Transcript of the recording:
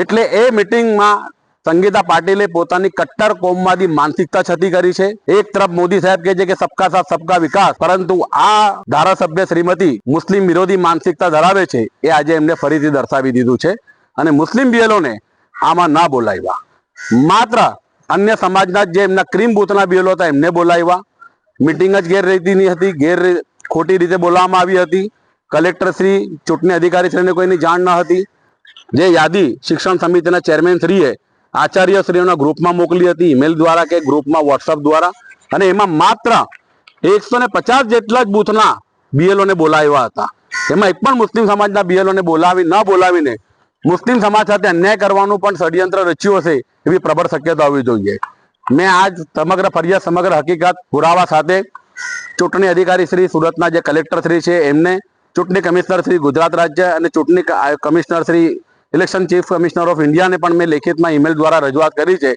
એટલે એ મિટિંગમાં સંગીતા પાટીલે પોતાની કટ્ટર કોમવાદી માનસિકતા છતી કરી છે. એક તરફ મોદી સાહેબ કહે છે કે સબકા સાથ, સબકા વિકાસ. પરંતુ આ ધારાસભ્ય શ્રીમતી મુસ્લિમ વિરોધી માનસિકતા ધરાવે છે. એ આજે એમને ફરીથી દર્શાવી દીધું છે. અને મુસ્લિમ બીએલોને આમાં ના બોલાવ્યા. માત્ર અન્ય સમાજના જે એમના ક્રીમ બૂથના બીએલો હતા એમને બોલાવ્યા. મિટિંગ જ ગેરરીતિની હતી. ગેર ખોટી રીતે બોલાવવામાં આવી હતી. કલેક્ટરશ્રી ચૂંટણી અધિકારી શ્રીને કોઈની જાણ ન હતી. જે યાદી શિક્ષણ સમિતિના ચેરમેન શ્રીએ આચાર્ય શ્રીઓના ગ્રુપમાં મોકલી હતી ઈમેલ દ્વારા કે ગ્રુપમાં વોટ્સઅપ દ્વારા. અને એમાં માત્ર એકસો ને પચાસ જેટલા જ બૂથના બીએલઓને બોલાવ્યા હતા. એમાં એક પણ મુસ્લિમ સમાજના બીએલઓને બોલાવી, ન બોલાવીને મુસ્લિમ સમાજ સાથે અન્યાય કરવાનું પણ ષડયંત્ર રચ્યું હશે એવી પ્રબળ શક્યતા હોવી જોઈએ. મેં આજ સમગ્ર ફરિયાદ, સમગ્ર હકીકત પુરાવા સાથે ચૂંટણી અધિકારી શ્રી, સુરતના જે કલેક્ટર શ્રી છે, એમને ચૂંટણી કમિશનર શ્રી ગુજરાત રાજ્ય અને ચૂંટણી commissioner Shri election chief commissioner of ઇન્ડિયાને પણ મેં લેખિતમાં ઈમેલ દ્વારા રજૂઆત કરી છે.